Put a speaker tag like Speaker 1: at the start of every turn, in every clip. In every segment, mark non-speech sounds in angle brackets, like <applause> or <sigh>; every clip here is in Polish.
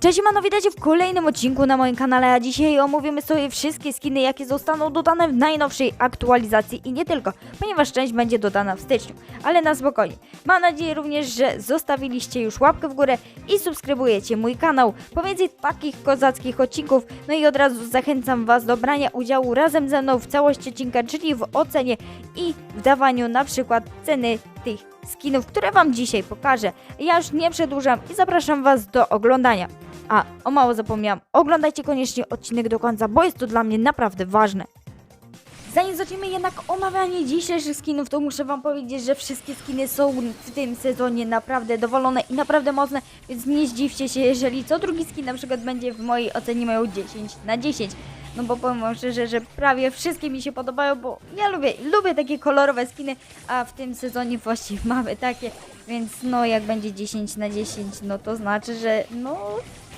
Speaker 1: Cześć, mano, witajcie w kolejnym odcinku na moim kanale, a dzisiaj omówimy sobie wszystkie skiny, jakie zostaną dodane w najnowszej aktualizacji i nie tylko, ponieważ część będzie dodana w styczniu, ale na spokojnie. Mam nadzieję również, że zostawiliście już łapkę w górę i subskrybujecie mój kanał po więcej takich kozackich odcinków, no i od razu zachęcam Was do brania udziału razem ze mną w całości odcinka, czyli w ocenie i w dawaniu na przykład ceny tych skinów, które Wam dzisiaj pokażę. Ja już nie przedłużam i zapraszam Was do oglądania. A, o mało zapomniałam, oglądajcie koniecznie odcinek do końca, bo jest to dla mnie naprawdę ważne. Zanim zaczniemy jednak omawianie dzisiejszych skinów, to muszę Wam powiedzieć, że wszystkie skiny są w tym sezonie naprawdę dowolone i naprawdę mocne, więc nie zdziwcie się, jeżeli co drugi skin na przykład będzie w mojej ocenie miał 10 na 10. No bo powiem wam szczerze, że prawie wszystkie mi się podobają, bo ja lubię, lubię takie kolorowe skiny, a w tym sezonie właściwie <laughs> mamy takie, więc no jak będzie 10 na 10, no to znaczy, że no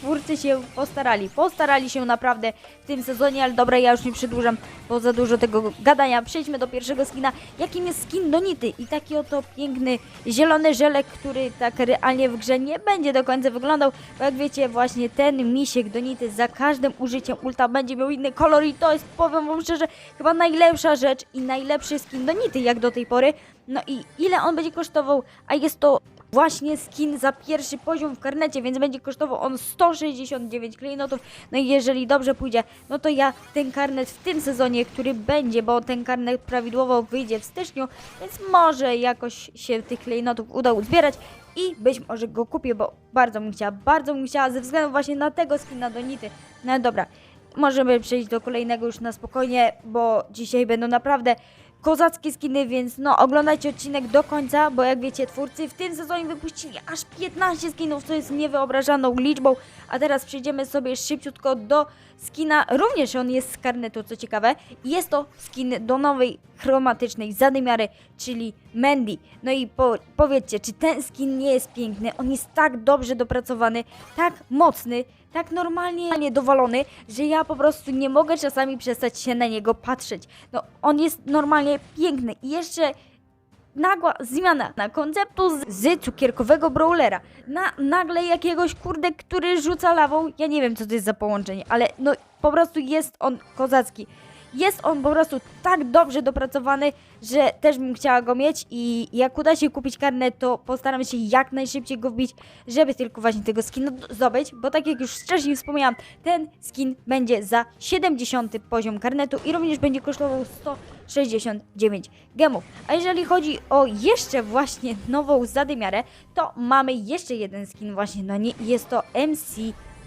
Speaker 1: twórcy się postarali. Postarali się naprawdę w tym sezonie, ale dobra, ja już nie przedłużam, bo za dużo tego gadania. Przejdźmy do pierwszego skina, jakim jest skin Donity. I taki oto piękny zielony żelek, który tak realnie w grze nie będzie do końca wyglądał, bo jak wiecie, właśnie ten misiek Donity za każdym użyciem ulta będzie miał inny kolor i to jest, powiem wam szczerze, chyba najlepsza rzecz i najlepszy skin Donity jak do tej pory. No i ile on będzie kosztował? A jest to właśnie skin za pierwszy poziom w karnecie, więc będzie kosztował on 169 klejnotów. No i jeżeli dobrze pójdzie, no to ja ten karnet w tym sezonie, który będzie, bo ten karnet prawidłowo wyjdzie w styczniu, więc może jakoś się tych klejnotów uda uzbierać i być może go kupię, bo bardzo bym chciała, bardzo bym chciała ze względu właśnie na tego skina Donity. No dobra, możemy przejść do kolejnego już na spokojnie, bo dzisiaj będą naprawdę kozackie skiny, więc no oglądajcie odcinek do końca, bo jak wiecie twórcy w tym sezonie wypuścili aż 15 skinów, co jest niewyobrażalną liczbą, a teraz przejdziemy sobie szybciutko do skina, również on jest z karnetu, co ciekawe, jest to skin do nowej chromatycznej zadymiary, czyli Mandy. No i po, powiedzcie, czy ten skin nie jest piękny? On jest tak dobrze dopracowany, tak mocny, tak normalnie dowalony, że ja po prostu nie mogę czasami przestać się na niego patrzeć. No, on jest normalnie piękny i jeszcze nagła zmiana na konceptu z, z cukierkowego brawlera na nagle jakiegoś kurde, który rzuca lawą. Ja nie wiem, co to jest za połączenie, ale no po prostu jest on kozacki. Jest on po prostu tak dobrze dopracowany, że też bym chciała go mieć i jak uda się kupić karnet, to postaram się jak najszybciej go wbić, żeby tylko właśnie tego skina zdobyć, bo tak jak już wcześniej wspomniałam, ten skin będzie za 70 poziom karnetu i również będzie kosztował 169 gemów. A jeżeli chodzi o jeszcze właśnie nową zadymiarę, to mamy jeszcze jeden skin właśnie no nie jest to MC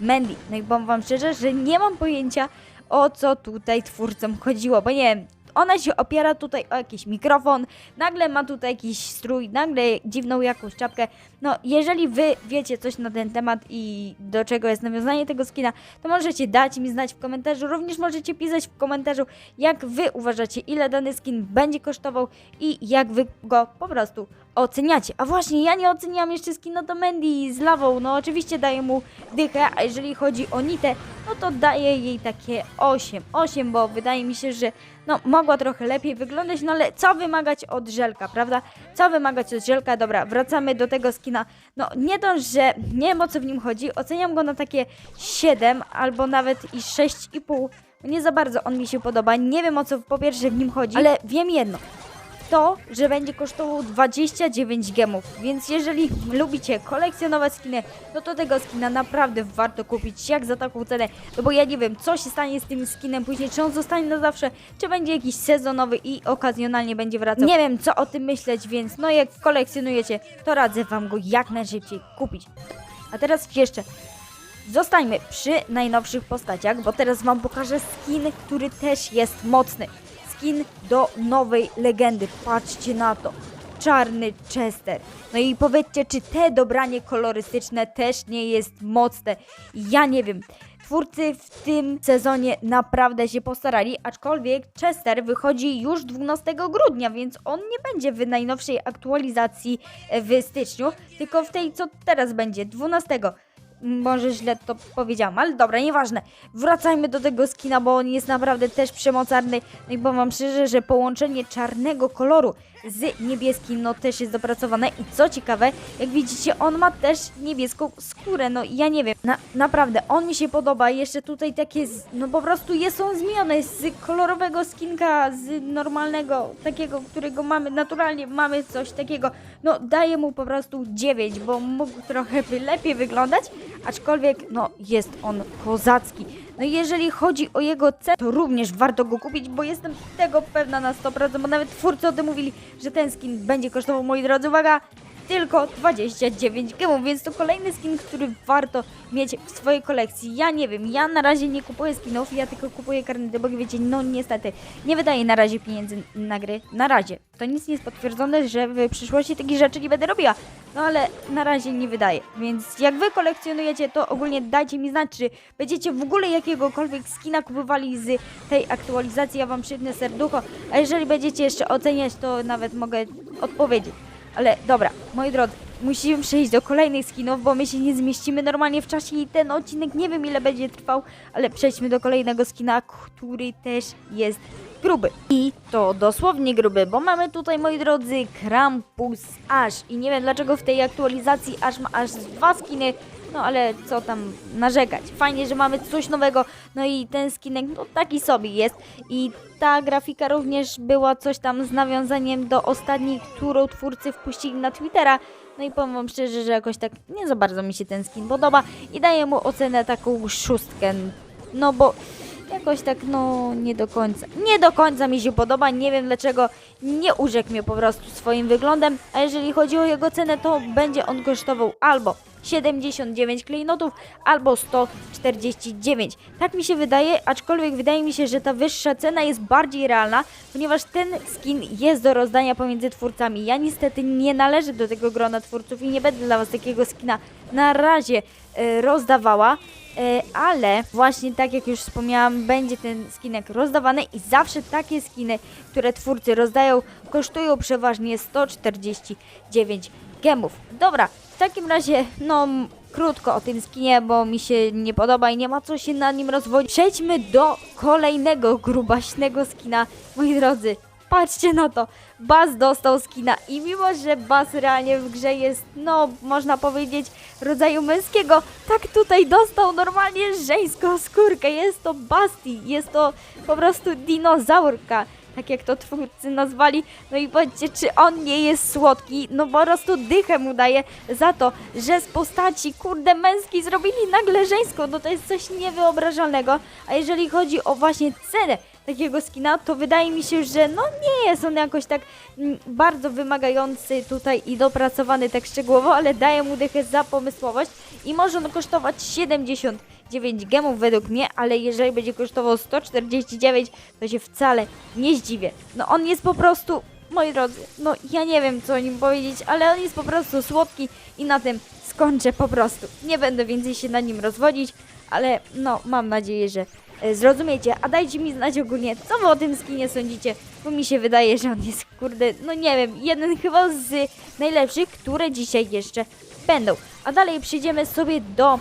Speaker 1: Mandy. No i powiem wam szczerze, że nie mam pojęcia o co tutaj twórcom chodziło, bo nie wiem, ona się opiera tutaj o jakiś mikrofon, nagle ma tutaj jakiś strój, nagle dziwną jakąś czapkę. No, jeżeli wy wiecie coś na ten temat i do czego jest nawiązanie tego skina, to możecie dać mi znać w komentarzu. Również możecie pisać w komentarzu, jak wy uważacie, ile dany skin będzie kosztował i jak wy go po prostu oceniacie. A właśnie, ja nie oceniam jeszcze skina do Mandy z lawą. No, oczywiście daję mu dychę, a jeżeli chodzi o Nitę, no to daję jej takie 8. 8, bo wydaje mi się, że no, mogła trochę lepiej wyglądać, no ale co wymagać od żelka, prawda? Co wymagać od żelka? Dobra, wracamy do tego skina. No, nie dość, że nie wiem o co w nim chodzi, oceniam go na takie 7 albo nawet i 6,5. Nie za bardzo on mi się podoba, nie wiem o co po pierwsze w nim chodzi, ale wiem jedno. To, że będzie kosztował 29 gemów, więc jeżeli lubicie kolekcjonować skiny, no to tego skina naprawdę warto kupić, jak za taką cenę, no bo ja nie wiem, co się stanie z tym skinem później, czy on zostanie na zawsze, czy będzie jakiś sezonowy i okazjonalnie będzie wracał. Nie wiem, co o tym myśleć, więc no jak kolekcjonujecie, to radzę wam go jak najszybciej kupić. A teraz jeszcze Zostańmy przy najnowszych postaciach, bo teraz Wam pokażę skin, który też jest mocny. Skin do nowej legendy. Patrzcie na to. Czarny Chester. No i powiedzcie, czy te dobranie kolorystyczne też nie jest mocne? Ja nie wiem. Twórcy w tym sezonie naprawdę się postarali, aczkolwiek Chester wychodzi już 12 grudnia, więc on nie będzie w najnowszej aktualizacji e, w styczniu, tylko w tej, co teraz będzie, 12. Może źle to powiedziałam, ale dobra, nieważne. Wracajmy do tego skina, bo on jest naprawdę też przemocarny. No i powiem wam szczerze, że połączenie czarnego koloru z niebieskim, no też jest dopracowane. I co ciekawe, jak widzicie, on ma też niebieską skórę, no ja nie wiem, na, naprawdę, on mi się podoba, jeszcze tutaj takie, z, no po prostu jest on zmieniony z kolorowego skinka, z normalnego, takiego, którego mamy, naturalnie mamy coś takiego, no daję mu po prostu 9, bo mógł trochę lepiej wyglądać, aczkolwiek, no jest on kozacki. No i jeżeli chodzi o jego cenę, to również warto go kupić, bo jestem tego pewna na 100%, bo nawet twórcy o tym mówili, że ten skin będzie kosztował, moi drodzy, uwaga, tylko 29 gemów, więc to kolejny skin, który warto mieć w swojej kolekcji. Ja nie wiem, ja na razie nie kupuję skinów, ja tylko kupuję karnety, bo wiecie, no niestety, nie wydaję na razie pieniędzy na gry, na razie. To nic nie jest potwierdzone, że w przyszłości takich rzeczy nie będę robiła, no ale na razie nie wydaję, więc jak wy kolekcjonujecie, to ogólnie dajcie mi znać, czy będziecie w ogóle jakiegokolwiek skina kupowali z tej aktualizacji, ja wam przytnę serducho, a jeżeli będziecie jeszcze oceniać, to nawet mogę odpowiedzieć. Ale dobra, moi drodzy, musimy przejść do kolejnych skinów, bo my się nie zmieścimy normalnie w czasie i ten odcinek nie wiem ile będzie trwał, ale przejdźmy do kolejnego skina, który też jest gruby. I to dosłownie gruby, bo mamy tutaj, moi drodzy, Krampus Ash i nie wiem dlaczego w tej aktualizacji Ash ma aż dwa skiny, no ale co tam narzekać. Fajnie, że mamy coś nowego. No i ten skinek, no taki sobie jest. I ta grafika również była coś tam z nawiązaniem do ostatniej, którą twórcy wpuścili na Twittera. No i powiem wam szczerze, że jakoś tak nie za bardzo mi się ten skin podoba i daję mu ocenę taką szóstkę. No bo jakoś tak no nie do końca. Nie do końca mi się podoba, nie wiem dlaczego nie urzekł mnie po prostu swoim wyglądem, a jeżeli chodzi o jego cenę, to będzie on kosztował albo 79 klejnotów albo 149. Tak mi się wydaje, aczkolwiek wydaje mi się, że ta wyższa cena jest bardziej realna, ponieważ ten skin jest do rozdania pomiędzy twórcami. Ja niestety nie należę do tego grona twórców i nie będę dla Was takiego skina na razie e, rozdawała. E, ale właśnie tak jak już wspomniałam, będzie ten skinek rozdawany i zawsze takie skiny, które twórcy rozdają, kosztują przeważnie 149 gemów. Dobra, w takim razie, no krótko o tym skinie, bo mi się nie podoba i nie ma co się na nim rozwodzić. Przejdźmy do kolejnego grubaśnego skina, moi drodzy. Patrzcie na to, Baz dostał skina i mimo, że Baz realnie w grze jest, no, można powiedzieć, rodzaju męskiego, tak tutaj dostał normalnie żeńską skórkę. Jest to Basti, jest to po prostu dinozaurka, tak jak to twórcy nazwali. No i powiedzcie, czy on nie jest słodki? No po prostu dychę mu daje za to, że z postaci, kurde, męskiej zrobili nagle żeńską. No to jest coś niewyobrażalnego. A jeżeli chodzi o właśnie cenę, takiego skina, to wydaje mi się, że no nie jest on jakoś tak mm, bardzo wymagający tutaj i dopracowany tak szczegółowo, ale daje mu dychę za pomysłowość i może on kosztować 79 gemów według mnie, ale jeżeli będzie kosztował 149, to się wcale nie zdziwię. No on jest po prostu moi drodzy, no ja nie wiem co o nim powiedzieć, ale on jest po prostu słodki i na tym skończę po prostu. Nie będę więcej się na nim rozwodzić, ale no mam nadzieję, że zrozumiecie. A dajcie mi znać ogólnie, co wy o tym skinie sądzicie, bo mi się wydaje, że on jest kurde, no nie wiem, jeden chyba z najlepszych, które dzisiaj jeszcze będą. A dalej przejdziemy sobie do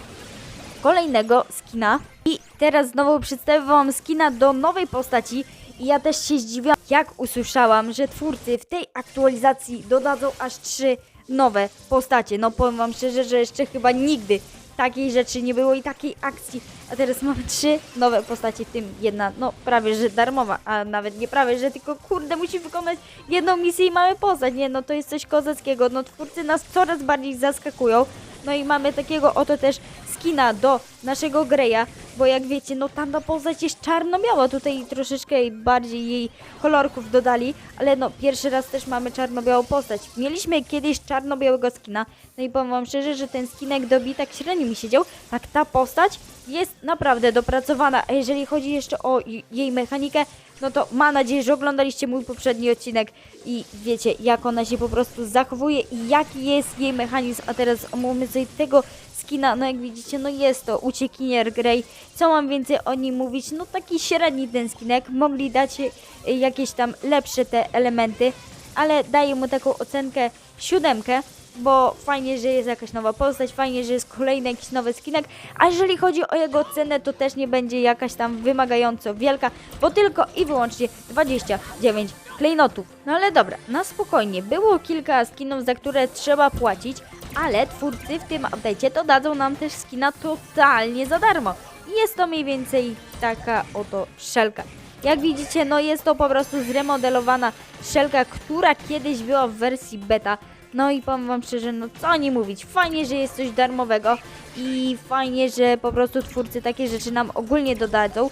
Speaker 1: kolejnego skina. I teraz znowu przedstawię wam skina do nowej postaci. I ja też się zdziwiłam, jak usłyszałam, że twórcy w tej aktualizacji dodadzą aż trzy nowe postacie. No powiem wam szczerze, że jeszcze chyba nigdy takiej rzeczy nie było i takiej akcji. A teraz mamy trzy nowe postacie, w tym jedna, no prawie że darmowa, a nawet nie prawie, że tylko kurde, musi wykonać jedną misję i mamy postać. Nie, no to jest coś kozackiego. No twórcy nas coraz bardziej zaskakują. No i mamy takiego oto też skina do naszego Greya, bo jak wiecie, no tamta postać jest czarno-biała, tutaj troszeczkę bardziej jej kolorków dodali, ale no pierwszy raz też mamy czarno-białą postać. Mieliśmy kiedyś czarno-białego skina, no i powiem wam szczerze, że ten skinek dobi tak średnio mi siedział, tak ta postać jest naprawdę dopracowana, a jeżeli chodzi jeszcze o jej mechanikę, no to mam nadzieję, że oglądaliście mój poprzedni odcinek i wiecie, jak ona się po prostu zachowuje i jaki jest jej mechanizm, a teraz omówmy sobie tego skina, no jak widzicie, no jest to uciekinier Grey. Co mam więcej o nim mówić? No taki średni ten skinek, mogli dać y, jakieś tam lepsze te elementy, ale daję mu taką ocenkę siódemkę, bo fajnie, że jest jakaś nowa postać, fajnie, że jest kolejny jakiś nowy skinek, a jeżeli chodzi o jego cenę, to też nie będzie jakaś tam wymagająco wielka, bo tylko i wyłącznie 29 klejnotów. No ale dobra, na spokojnie. Było kilka skinów, za które trzeba płacić, ale twórcy w tym update'cie dodadzą nam też skina totalnie za darmo. Jest to mniej więcej taka oto szelka. Jak widzicie, no jest to po prostu zremodelowana szelka, która kiedyś była w wersji beta. No i powiem wam szczerze, no co nie mówić, fajnie, że jest coś darmowego i fajnie, że po prostu twórcy takie rzeczy nam ogólnie dodadzą.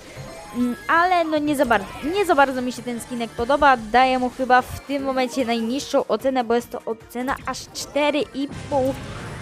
Speaker 1: Mm, Ale no nie za bardzo, nie za bardzo mi się ten skinek podoba, daję mu chyba w tym momencie najniższą ocenę, bo jest to ocena aż 4,5.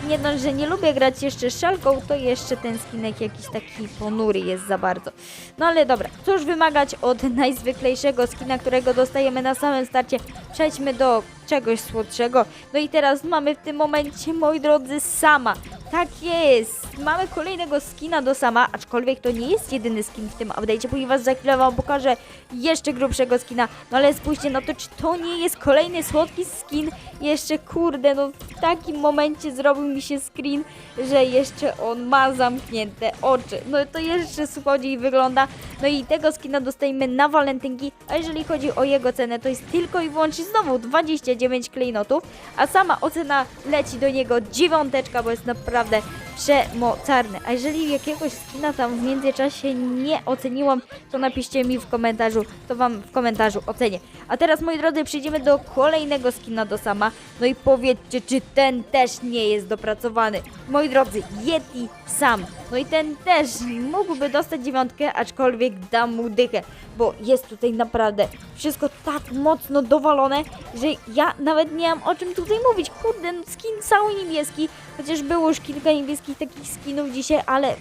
Speaker 1: Nie dość, że nie lubię grać jeszcze szelką, to jeszcze ten skinek jakiś taki ponury jest za bardzo. No ale dobra, cóż wymagać od <laughs> najzwyklejszego skina, którego dostajemy na samym starcie. Przejdźmy do czegoś słodszego. No i teraz mamy w tym momencie, moi drodzy, sama. Tak jest! Mamy kolejnego skina do sama, aczkolwiek to nie jest jedyny skin w tym update'cie, ponieważ za chwilę wam pokażę jeszcze grubszego skina. No ale spójrzcie na to, czy to nie jest kolejny słodki skin. Jeszcze kurde, no w takim momencie zrobił mi się screen, że jeszcze on ma zamknięte oczy. No to jeszcze słodziej wygląda. No i tego skina dostajemy na walentynki, a jeżeli chodzi o jego cenę, to jest tylko i wyłącznie znowu 29 klejnotów, a sama ocena leci do niego dziewiąteczka, bo jest naprawdę przemocarny. A jeżeli jakiegoś skina tam w międzyczasie nie oceniłam, to napiszcie mi w komentarzu, to wam w komentarzu ocenię. A teraz, moi drodzy, przejdziemy do kolejnego skina do sama. No i powiedzcie, czy ten też nie jest dopracowany. Moi drodzy, Yeti sam. No i ten też mógłby dostać dziewiątkę, aczkolwiek dam mu dychę, bo jest tutaj naprawdę wszystko tak mocno dowalone, że ja nawet nie mam o czym tutaj mówić. Kurde, no skin cały niebieski, chociaż było już kilka niebieskich takich skinów dzisiaj, ale.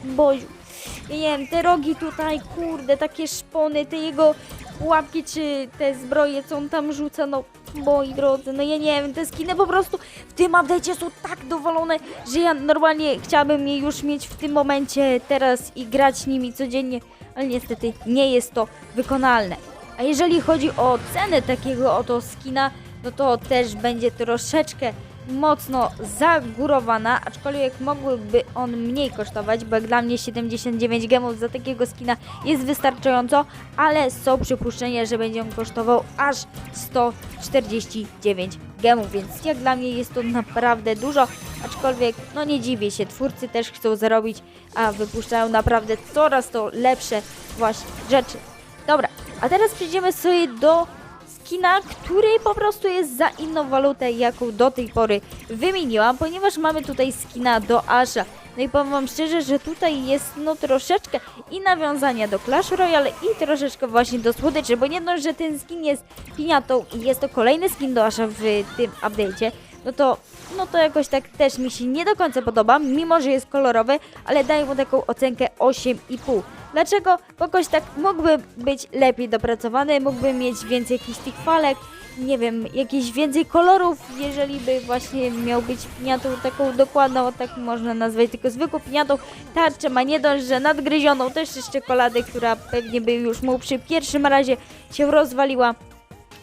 Speaker 1: Ja nie wiem, te rogi tutaj, kurde, takie szpony, te jego łapki czy te zbroje, co on tam rzuca, no moi drodzy, no ja nie wiem, te skiny po prostu w tym update'cie są tak dowalone, że ja normalnie chciałabym je już mieć w tym momencie teraz i grać nimi codziennie, ale niestety nie jest to wykonalne. A jeżeli chodzi o cenę takiego oto skina, no to też będzie troszeczkę mocno zagórowana, aczkolwiek mógłby on mniej kosztować, bo jak dla mnie 79 gemów za takiego skina jest wystarczająco, ale są przypuszczenia, że będzie on kosztował aż 149 gemów, więc jak dla mnie jest to naprawdę dużo, aczkolwiek no nie dziwię się, twórcy też chcą zarobić, a wypuszczają naprawdę coraz to lepsze właśnie rzeczy. Dobra, a teraz przejdziemy sobie do skina, który po prostu jest za inną walutę, jaką do tej pory wymieniłam, ponieważ mamy tutaj skina do Asha. No i powiem wam szczerze, że tutaj jest no troszeczkę i nawiązania do Clash Royale i troszeczkę właśnie do słodyczy, bo nie dość, że ten skin jest piniatą i jest to kolejny skin do Asha w tym update'cie, no to, no to jakoś tak też mi się nie do końca podoba, mimo że jest kolorowy, ale daję mu taką ocenkę 8,5. Dlaczego? Bo jakoś tak mógłby być lepiej dopracowany, mógłby mieć więcej jakichś tych falek, nie wiem, jakieś więcej kolorów, jeżeli by właśnie miał być piniatą taką dokładną, tak można nazwać, tylko zwykłą piniatą. Tarczę ma nie dość, że nadgryzioną, też z czekolady, która pewnie by już mu przy pierwszym razie się rozwaliła.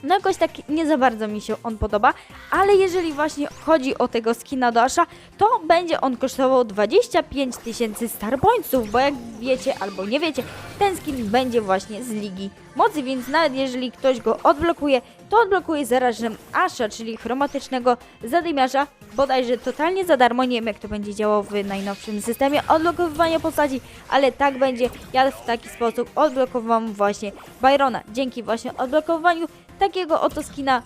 Speaker 1: No jakoś tak nie za bardzo mi się on podoba, ale jeżeli właśnie chodzi o tego skina do Asha, to będzie on kosztował 25 tysięcy starpointsów, bo jak wiecie albo nie wiecie, ten skin będzie właśnie z Ligi Mocy, więc nawet jeżeli ktoś go odblokuje, to odblokuje zarazem Asha, czyli chromatycznego zadymiarza, bodajże totalnie za darmo, nie wiem jak to będzie działało w najnowszym systemie odblokowywania postaci, ale tak będzie, ja w taki sposób odblokowałam właśnie Byrona, dzięki właśnie odblokowaniu takiego oto skina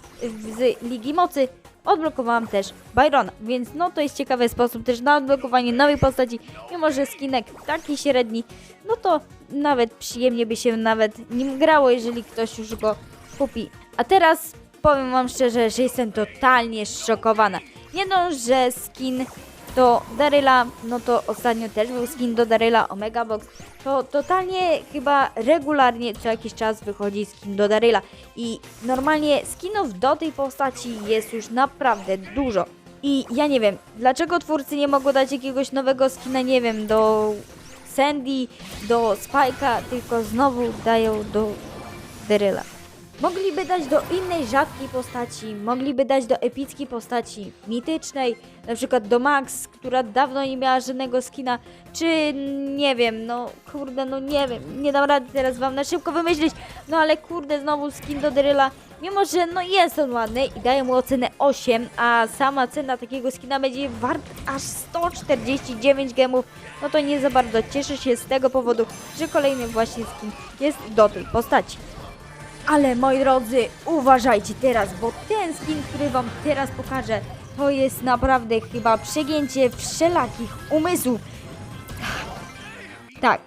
Speaker 1: z Ligi Mocy odblokowałam też Byrona, więc no to jest ciekawy sposób też na odblokowanie nowej postaci, mimo że skinek taki średni, no to nawet przyjemnie by się nawet nim grało, jeżeli ktoś już go kupi. A teraz powiem wam szczerze, że jestem totalnie szokowana. Nie dość, że skin do Daryla, no to ostatnio też był skin do Daryla Omega Box, to totalnie chyba regularnie co jakiś czas wychodzi skin do Daryla i normalnie skinów do tej postaci jest już naprawdę dużo. I ja nie wiem, dlaczego twórcy nie mogą dać jakiegoś nowego skina, nie wiem, do Sandy, do Spike'a, tylko znowu dają do Daryla. Mogliby dać do innej rzadkiej postaci, mogliby dać do epickiej postaci, mitycznej, na przykład do Max, która dawno nie miała żadnego skina, czy nie wiem, no kurde, no nie wiem, nie dam rady teraz wam na szybko wymyślić, no ale kurde, znowu skin do Dryla, mimo że no jest on ładny i daję mu ocenę 8, a sama cena takiego skina będzie wart aż 149 gemów, no to nie za bardzo cieszę się z tego powodu, że kolejny właśnie skin jest do tej postaci. Ale moi drodzy, uważajcie teraz, bo ten skin, który wam teraz pokażę, to jest naprawdę chyba przegięcie wszelakich umysłów. Tak.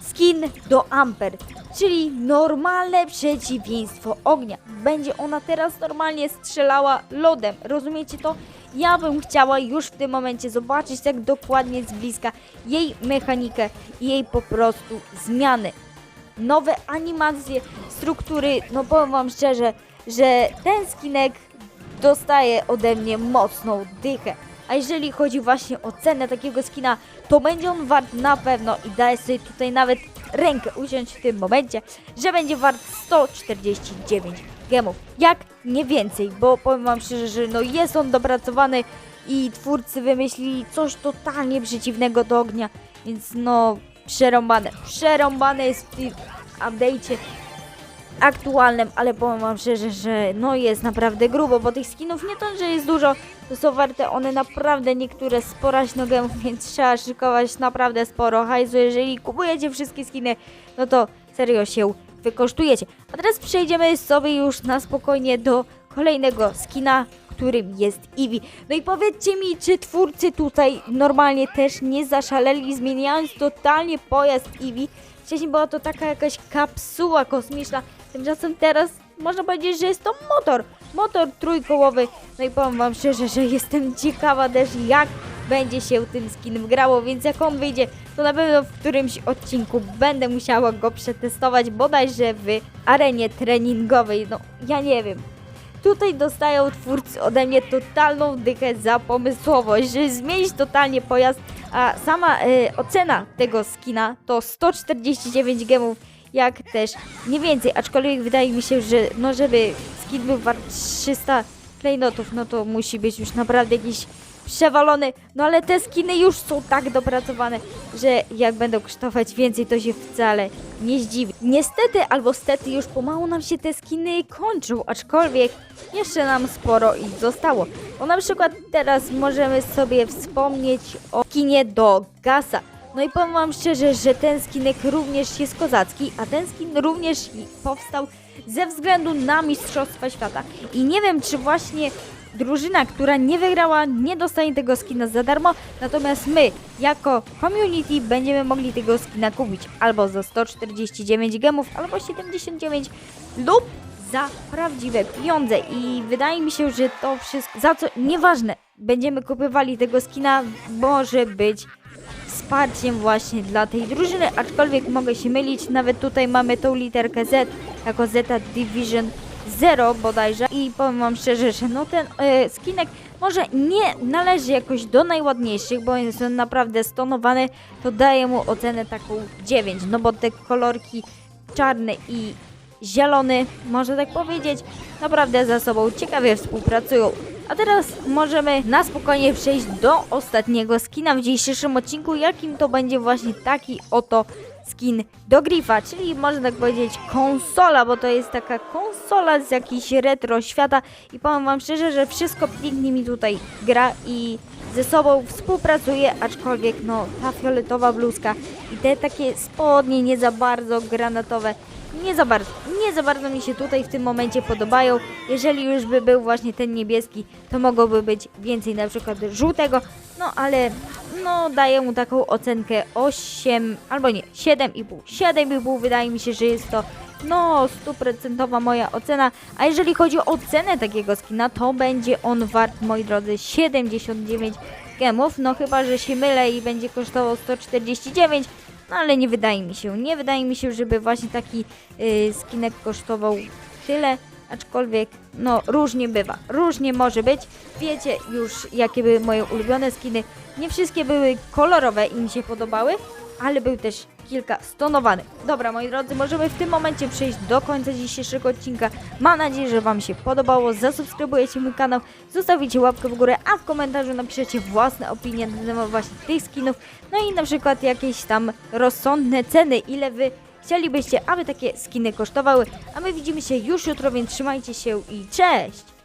Speaker 1: Skin do Amper, czyli normalne przeciwieństwo ognia. Będzie ona teraz normalnie strzelała lodem. Rozumiecie to? Ja bym chciała już w tym momencie zobaczyć tak dokładnie z bliska jej mechanikę i jej po prostu zmiany nowe animacje, struktury. No powiem Wam szczerze, że ten skinek dostaje ode mnie mocną dychę. A jeżeli chodzi właśnie o cenę takiego skina, to będzie on wart na pewno i daję sobie tutaj nawet rękę uciąć w tym momencie, że będzie wart 149 gemów. Jak nie więcej, bo powiem Wam szczerze, że no jest on dopracowany i twórcy wymyślili coś totalnie przeciwnego do ognia, więc no przerąbane. Przerąbane jest w tym update'cie aktualnym, ale powiem wam szczerze, że no jest naprawdę grubo, bo tych skinów nie to, że jest dużo, to są warte one naprawdę niektóre spora gemów, <laughs> więc trzeba szykować naprawdę sporo hajsu. Jeżeli kupujecie wszystkie skiny, no to serio się wykosztujecie. A teraz przejdziemy sobie już na spokojnie do kolejnego skina, którym jest Eevee. No i powiedzcie mi, czy twórcy tutaj normalnie też nie zaszaleli, zmieniając totalnie pojazd Eevee. Wcześniej była to taka jakaś kapsuła kosmiczna, tymczasem teraz można powiedzieć, że jest to motor. Motor trójkołowy. No i powiem wam szczerze, że jestem ciekawa też jak będzie się tym skinem grało, więc jak on wyjdzie, to na pewno w którymś odcinku będę musiała go przetestować, bodajże w arenie treningowej. No, ja nie wiem. Tutaj dostają twórcy ode mnie totalną dychę za pomysłowość, żeby zmienić totalnie pojazd, a sama e, ocena tego skina to 149 gemów, jak też nie więcej, aczkolwiek wydaje mi się, że no żeby skin był wart 300 klejnotów, no to musi być już naprawdę jakiś przewalony, no ale te skiny już są tak dopracowane, że jak będą kosztować więcej, to się wcale nie zdziwi. Niestety albo stety już pomału nam się te skiny kończą, aczkolwiek jeszcze nam sporo ich zostało. Bo na przykład teraz możemy sobie wspomnieć o skinie do Gasa. No i powiem wam szczerze, że ten skinek również jest kozacki, a ten skin również powstał ze względu na Mistrzostwa Świata. I nie wiem, czy właśnie drużyna, która nie wygrała, nie dostanie tego skina za darmo, natomiast my, jako community, będziemy mogli tego skina kupić albo za 149 gemów, albo 79 lub za prawdziwe pieniądze. I wydaje mi się, że to wszystko, za co, nieważne, będziemy kupywali tego skina, może być wsparciem właśnie dla tej drużyny, aczkolwiek mogę się mylić, nawet tutaj mamy tą literkę Z jako Zeta Division 0 bodajże i powiem wam szczerze, że no ten e, skinek może nie należy jakoś do najładniejszych, bo jest on naprawdę stonowany, to daję mu ocenę taką 9, no bo te kolorki czarny i zielony, można tak powiedzieć, naprawdę ze sobą ciekawie współpracują. A teraz możemy na spokojnie przejść do ostatniego skina w dzisiejszym odcinku, jakim to będzie właśnie taki oto skin do Grifa, czyli można tak powiedzieć konsola, bo to jest taka konsola z jakiejś retro świata i powiem wam szczerze, że wszystko pięknie mi tutaj gra i ze sobą współpracuje, aczkolwiek no ta fioletowa bluzka i te takie spodnie nie za bardzo granatowe nie za bardzo, nie za bardzo mi się tutaj w tym momencie podobają. Jeżeli już by był właśnie ten niebieski, to mogłoby być więcej na przykład żółtego, no ale no daję mu taką ocenkę 8 albo nie, 7,5. 7,5 wydaje mi się, że jest to no stuprocentowa moja ocena, a jeżeli chodzi o cenę takiego skina, to będzie on wart, moi drodzy, 79 gemów, no chyba, że się mylę i będzie kosztował 149, no ale nie wydaje mi się, nie wydaje mi się, żeby właśnie taki yy, skinek kosztował tyle, aczkolwiek no różnie bywa, różnie może być. Wiecie już jakie były moje ulubione skiny, nie wszystkie były kolorowe i mi się podobały, ale był też kilka stonowanych. Dobra, moi drodzy, możemy w tym momencie przejść do końca dzisiejszego odcinka. Mam nadzieję, że Wam się podobało. Zasubskrybujecie mój kanał, zostawicie łapkę w górę, a w komentarzu napiszecie własne opinie na temat właśnie tych skinów. No i na przykład jakieś tam rozsądne ceny, ile Wy chcielibyście, aby takie skiny kosztowały. A my widzimy się już jutro, więc trzymajcie się i cześć!